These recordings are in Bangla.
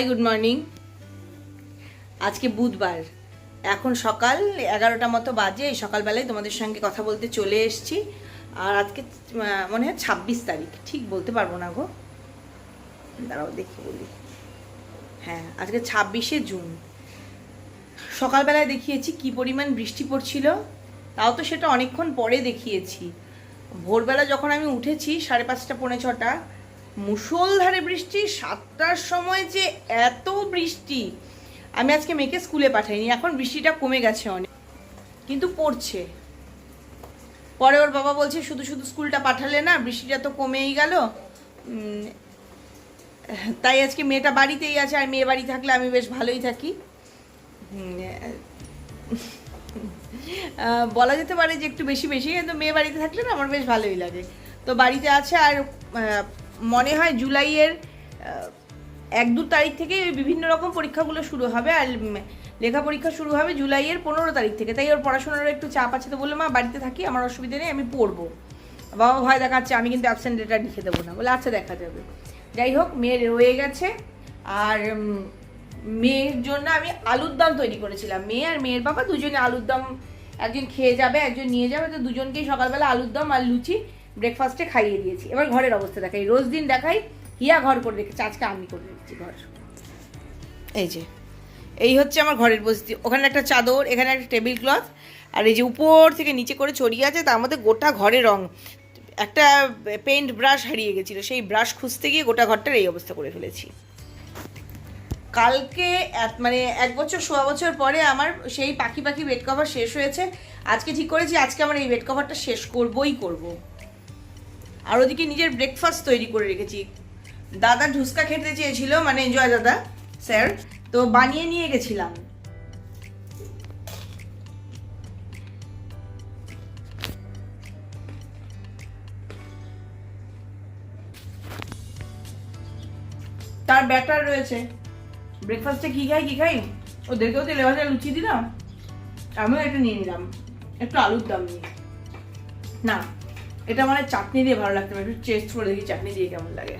হাই গুড মর্নিং আজকে বুধবার। এখন সকাল এগারোটা মতো বাজে, এই সকালবেলায় তোমাদের সঙ্গে কথা বলতে চলে এসেছি। আর আজকে মনে হয় ছাব্বিশ তারিখ। ঠিক বলতে পারব না গো। দাঁড়াও, দেখি বলি। হ্যাঁ আজকে ছাব্বিশে জুন। সকালবেলায় দেখিয়েছি কি পরিমাণ বৃষ্টি পড়ছিল। তাও তো সেটা অনেকক্ষণ পরে দেখিয়েছি। ভোরবেলা যখন আমি উঠেছি, সাড়ে পাঁচটা, পৌনে ছটা মুষলধারে বৃষ্টি, সাতটার সময় যে এত বৃষ্টি। আমি আজকে মেয়েকে স্কুলে পাঠাইনি, এখন বৃষ্টিটা কমে গেছে অনেক। কিন্তু পড়ছে। পরে ওর বাবা বলছে, শুধু শুধু স্কুলটা পাঠালে না, বৃষ্টিটা তো কমেই গেল। তাই আজকে মেয়েটা বাড়িতেই আছে, আর মেয়ে বাড়ি থাকলে আমি বেশ ভালোই থাকি। বলা যেতে পারে যে একটু বেশি বেশি, কিন্তু মেয়ে বাড়িতে থাকলে না আমার বেশ ভালোই লাগে। তো বাড়িতে আছে আর মনে হয় জুলাইয়ের এক দু তারিখ থেকে বিভিন্ন রকম পরীক্ষাগুলো শুরু হবে আর লেখা পরীক্ষা শুরু হবে জুলাইয়ের পনেরো তারিখ থেকে। তাই ওর পড়াশোনার একটু চাপ আছে তো বলল, মা, বাড়িতে থাকি, আমার অসুবিধা নেই, আমি পড়ব। বাবা ভয় দেখাচ্ছে, আমি কিন্তু অ্যাবসেন্ট লেটার লিখে দেবো না। বলে আচ্ছা দেখা যাবে। যাই হোক, মেয়ের রয়ে গেছে আর মেয়ের জন্য আমি আলুর দম তৈরি করেছিলাম। মেয়ে আর মেয়ের বাবা দুজনে আলুর দম একজন খেয়ে যাবে, একজন নিয়ে যাবে, তো দুজনকেই সকালবেলা আলুর দম আর লুচি ব্রেকফাস্টে খাইয়ে দিয়েছি। এবার ঘরের অবস্থা দেখাই। রোজ দিন দেখাই, হিয়া ঘর করে রেখেছে। আজকে আমি করে রেখেছি ঘর। এই যে, এই হচ্ছে আমার ঘরের পরিস্থিতি ওখানে একটা চাদর, এখানে একটা টেবিল ক্লথ আর এই যে উপর থেকে নিচে করে ছড়িয়ে আছে, তার মধ্যে গোটা ঘরে রং। একটা পেন্ট ব্রাশ হারিয়ে গেছিল। সেই ব্রাশ খুঁজতে গিয়ে গোটা ঘরটার এই অবস্থা করে ফেলেছি। কালকে মানে এক বছর, সোয়া বছর পরে আমার সেই পাখি পাখি বেড কভার শেষ হয়েছে। আজকে ঠিক করেছি, আজকে আমার এই বেড কভারটা শেষ করবই করব। আর ওদিকে নিজের ব্রেকফাস্ট তৈরি করে রেখেছি। দাদা ঢুসকা খেতে চেয়েছিল মানে জয় দাদা স্যার তো বানিয়ে নিয়ে গেছিলাম। তার ব্যাটার রয়েছে। ব্রেকফাস্টে কি খাই কি খাই? ওদেরকেও তেলে ভাজা লুচি দিলাম, আমিও এটা নিয়ে নিলাম। একটু আলুর দাম নিয়ে। না এটা মানে চাটনি দিয়ে ভালো লাগতো না একটু টেস্ট করে দেখি চাটনি দিয়ে কেমন লাগে।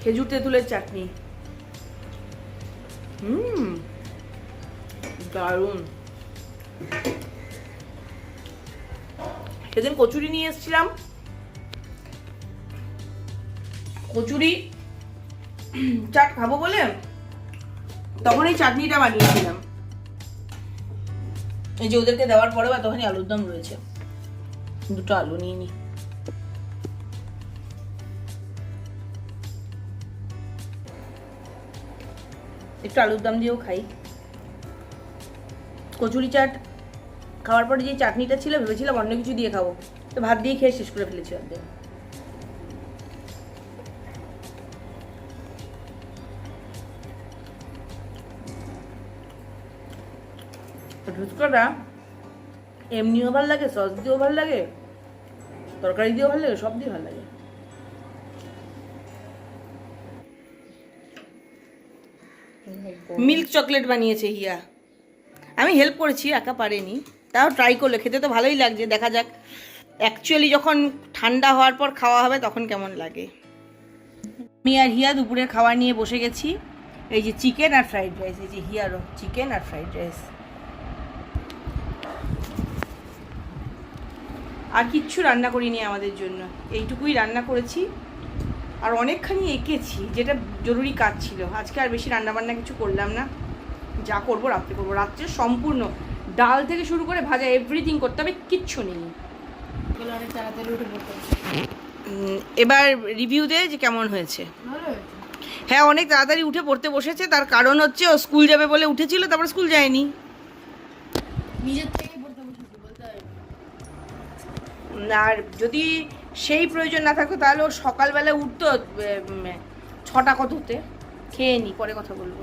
খেজুর তেঁতুলের চাটনি। হুম, দারুণ। সেদিন কচুরি নিয়ে এসেছিলাম। কচুরি চাট খাব বলে তখন এই চাটনিটা বানিয়েছিলাম। এই যে ওদেরকে দেওয়ার পরে বা তখনই আলুর দম রয়েছে। দুটো আলু নিয়ে নি। একটু আলুর দম দিয়েও খাই। কচুরি চাট খাওয়ার পরে যে চাটনিটা ছিল, ভেবেছিলাম অন্য কিছু দিয়ে খাব। তো ভাত দিয়ে খেয়ে শেষ করে ফেলেছি অর্ধেক। ঢুচকাটা এমনিও ভালো লাগে, সস দিয়েও ভালো লাগে, তরকারি দিয়েও ভালো লাগে, সব দিয়ে ভালো লাগে। মিল্ক চকলেট বানিয়েছে হিয়া। আমি হেল্প করেছি, একা পারেনি। তাও ট্রাই করলে, খেতে তো ভালোই লাগছে, দেখা যাক। অ্যাকচুয়ালি যখন ঠান্ডা হওয়ার পর খাওয়া হবে, তখন কেমন লাগে। আমি আর হিয়া দুপুরের খাবার নিয়ে বসে গেছি। এই যে চিকেন আর ফ্রাইড রাইস এই যে হিয়ারও চিকেন আর ফ্রাইড রাইস আর কিচ্ছু রান্না করিনি আমাদের জন্য। এইটুকুই রান্না করেছি। আর অনেকখানি এঁকেছি, যেটা জরুরি কাজ ছিল। আজকে আর বেশি রান্না বান্না কিছু করলাম না। যা করব রাত্রে করব। রাত্রে সম্পূর্ণ ডাল থেকে শুরু করে ভাজা এভরিথিং করতে হবে, কিচ্ছু নেই। এবার রিভিউ দে যে কেমন হয়েছে। হ্যাঁ অনেক তাড়াতাড়ি উঠে পড়তে বসেছে। তার কারণ হচ্ছে ও স্কুল যাবে বলে উঠেছিল, তারপর স্কুল যায়নি। নিজের আর যদি সেই প্রয়োজন না থাকতো, তাহলে ও সকালবেলা উঠতো ছটা কততে? খেয়ে নি, পরে কথা বলব।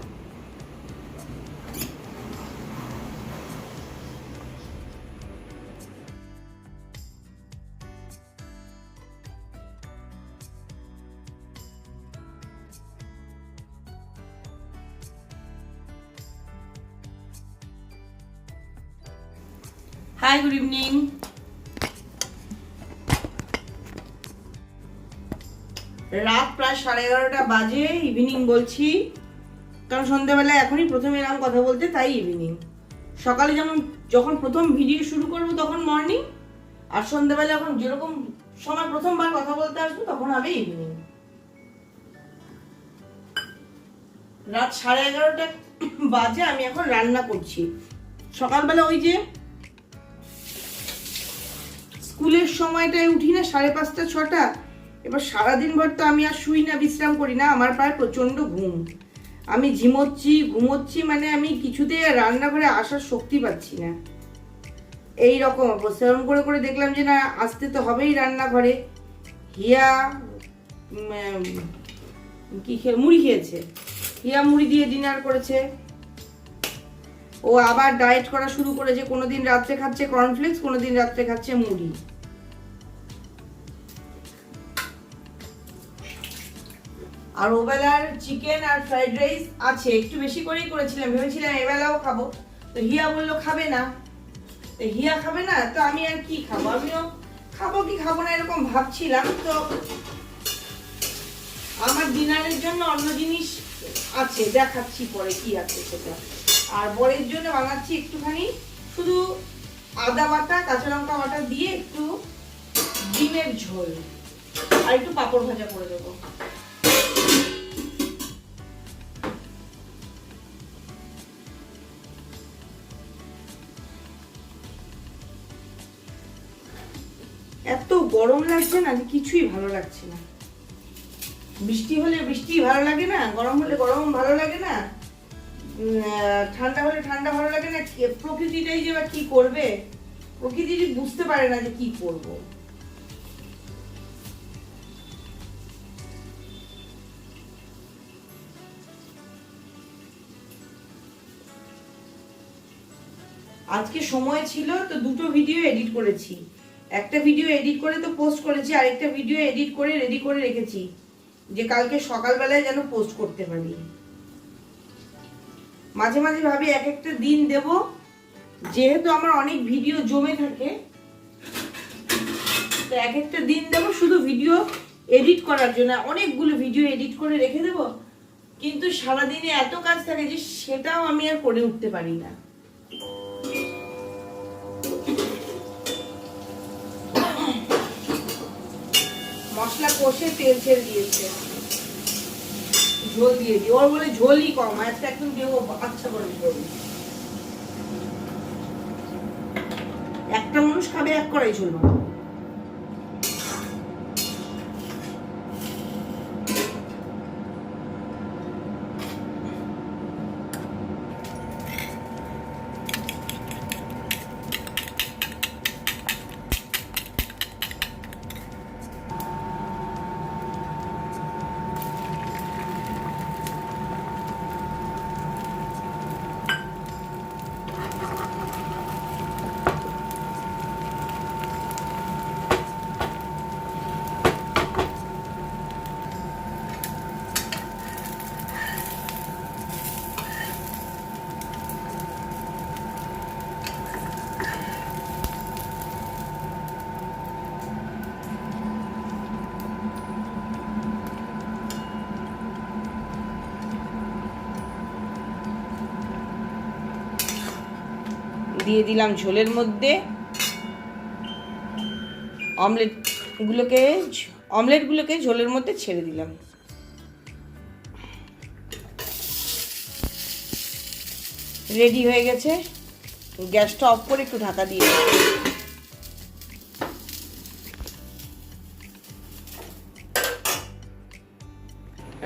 হাই গুড ইভিনিং রাত প্রায় সাড়ে এগারোটা বাজে ইভিনিং বলছি। কারণ সন্ধ্যাবেলা এখনই প্রথমে এলাম কথা বলতে, তাই ইভিনিং সকালে যেমন, যখন প্রথম ভিডিও শুরু করব তখন মর্নিং আর সন্ধ্যাবেলা যখন যেরকম সময় প্রথমবার কথা বলতে আসব, তখন হবে ইভিনিং রাত সাড়ে এগারোটা বাজে, আমি এখন রান্না করছি। সকালবেলা ওই যে স্কুলের সময়টায় উঠি না, সাড়ে পাঁচটা, ছটা এবার সারাদিন ভর তো আমি আর শুই না, বিশ্রাম করি না, আমার প্রায় প্রচণ্ড ঘুম। আমি ঝিমোচ্ছি ঘুমোচ্ছি মানে আমি কিছুতে রান্নাঘরে আসার শক্তি পাচ্ছি না। এই রকম অবস্থা। করে করে দেখলাম যে না, আসতে তো হবেই রান্নাঘরে। হিয়া কি খেয়ে, মুড়ি খেয়েছে। হিয়া মুড়ি দিয়ে ডিনার করেছে। ও আবার ডায়েট করা শুরু করেছে। কোনোদিন রাত্রে খাচ্ছে কর্নফ্লেক্স কোনোদিন রাত্রে খাচ্ছে মুড়ি। আর ওবেলার চিকেন আর ফ্রাইড রাইস আছে। একটু বেশি করেই করেছিলাম, ভেবেছিলাম এবেলাও খাব। তো হিয়া বলল, খাবে না। তো হিয়া খাবে না, তো আমি আর কি খাব? আমিও খাব কি খাব না এরকম ভাবছিলাম। তো আমার ডিনারের জন্য অন্য জিনিস আছে, দেখাচ্ছি পরে কি আছে সেটা। আর বরের জন্য বানাচ্ছি একটুখানি শুধু আদা বাটা, কাঁচা লঙ্কা বাটা দিয়ে একটু ডিমের ঝোল। আর একটু পাঁপড় ভাজা করে দেবো। গরম লাগছে না যে কিছুই ভালো লাগছে না। বৃষ্টি হলে বৃষ্টি ভালো লাগে না, গরম হলে গরম ভালো লাগে না ঠান্ডা হলে ঠান্ডা ভালো লাগে না প্রকৃতিটাই যে কি করবে? প্রকৃতি বুঝতে পারে না যে কি করব। আজকে সময় ছিল তো দুটো ভিডিও এডিট করেছি। একটা ভিডিও এডিট করে তো পোস্ট করেছি, আরেকটা ভিডিও এডিট করে রেডি করে রেখেছি, যে কালকে সকালবেলায় যেন পোস্ট করতে পারি। মাঝে মাঝে ভাবি এক একটা দিন দেব, যেহেতু আমার অনেক ভিডিও জমে থাকে, তো এক একটা দিন দেব শুধু ভিডিও এডিট করার জন্য অনেকগুলো ভিডিও এডিট করে রেখে দেব, কিন্তু সারাদিনে এত কাজ থাকে যে সেটাও আমি আর করে উঠতে পারি না। কষে তেল ছেড়ে দিয়েছে। ঝোল দিয়ে দিই। ওর বলে ঝোলই কম আজকে একদম দেবো আচ্ছা করে ঝোল একটা মানুষ খাবে এক কড়াই ঝোল। দিয়ে দিলাম ঝোলের মধ্যে। অমলেট গুলোকে অমলেট গুলোকে ঝোলের মধ্যে ছেড়ে দিলাম। রেডি হয়ে গেছে। গ্যাসটা অফ করে একটু ঢাকা দিয়ে।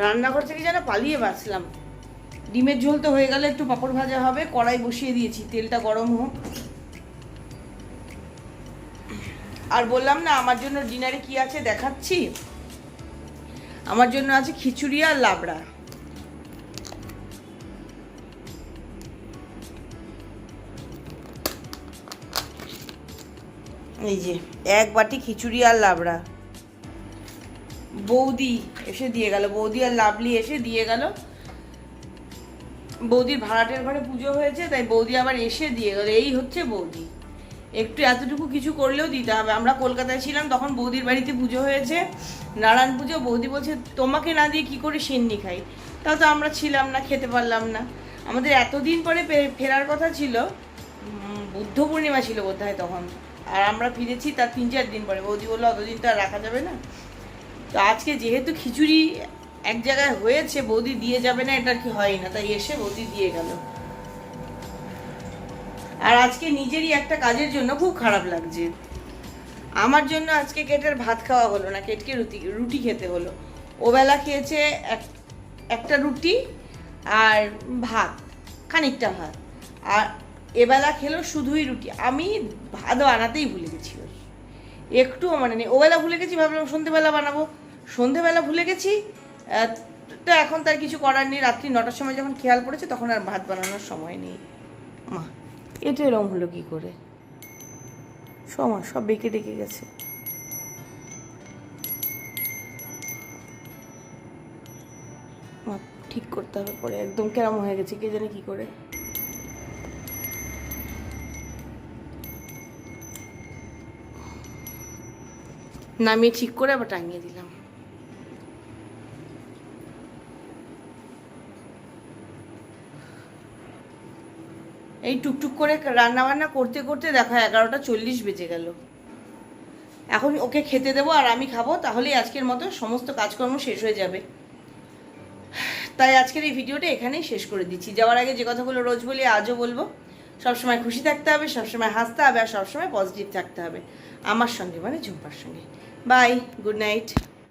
রান্নাঘর থেকে যেন পালিয়ে বাঁচলাম। ডিমের ঝোল তো হয়ে গেলে, একটু পাঁপড় ভাজা হবে, কড়াই বসিয়ে দিয়েছি, তেলটা গরম হোক। আর বললাম না, আমার জন্য ডিনারে কি আছে দেখাচ্ছি? আমার জন্য আছে খিচুড়ি আর লাবড়া। এই যে, এক বাটি খিচুড়ি আর লাবড়া। বৌদি এসে দিয়ে গেল, বৌদি আর লাভলি এসে দিয়ে গেল। বৌদির ভাড়াটের ঘরে পুজো হয়েছে, তাই বৌদি আবার এসে দিয়ে গেল। এই হচ্ছে বৌদি। একটু এতটুকু কিছু করলেও দিতে হবে। আমরা কলকাতায় ছিলাম, তখন বৌদির বাড়িতে পুজো হয়েছে। নারায়ণ পুজো, বৌদি বলছে, তোমাকে না দিয়ে কি করে সেন্নি খাই? তাও তো আমরা ছিলাম না, খেতে পারলাম না। আমাদের এতদিন পরে ফেরার কথা ছিল বুদ্ধ পূর্ণিমা ছিল বোধ তখন। আর আমরা ফিরেছি তার তিন চার দিন পরে। বৌদি বলল, অতদিন তো আর রাখা যাবে না। তো আজকে যেহেতু খিচুড়ি এক জায়গায় হয়েছে, বৌদি দিয়ে যাবে না, এটা কি হয় না। তাই এসে বৌদি দিয়ে গেল। আর আজকে নিজেরই একটা কাজের জন্য খুব খারাপ লাগছে। আমার জন্য আজকে কেটের ভাত খাওয়া হলো না, কেটকে রুটি রুটি খেতে হলো। ওবেলা খেয়েছে এক- একটা রুটি আর ভাত, খানিকটা ভাত। আর এবেলা খেলো শুধুই রুটি। আমি ভাত বানাতেই ভুলে গেছি ওর। একটুও মানে নেই। ওবেলা ভুলে গেছি, ভাবলাম সন্ধেবেলা বানাবো। সন্ধেবেলা ভুলে গেছি তো এখন তার কিছু করার নেই। রাত্রি নটার সময় যখন খেয়াল পড়েছে, তখন আর ভাত বানানোর সময় নেই। মা, এটা এরম হলো কি করে? সময়, সব বেঁকে ডেকে গেছে। মা, ঠিক করতে হবে পরে। একদম কেরম হয়ে গেছে, কে জানে কি করে। নামিয়ে ঠিক করে আবার টাঙিয়ে দিলাম। এই টুকটুক করে রান্না বান্না করতে করতে দেখো এগারোটা চল্লিশ বেজে গেল। এখন ওকে খেতে দেবো আর আমি খাব, তাহলেই আজকের মতো সমস্ত কাজকর্ম শেষ হয়ে যাবে। তাই আজকের এই ভিডিওটা এখানেই শেষ করে দিচ্ছি। যাওয়ার আগে যে কথাগুলো রোজ বলি, আজও বলব, সবসময় খুশি থাকতে হবে, সবসময় হাসতে হবে আর সবসময় পজিটিভ থাকতে হবে। আমার সঙ্গে মানে ঝুম্পার সঙ্গে। Bye good night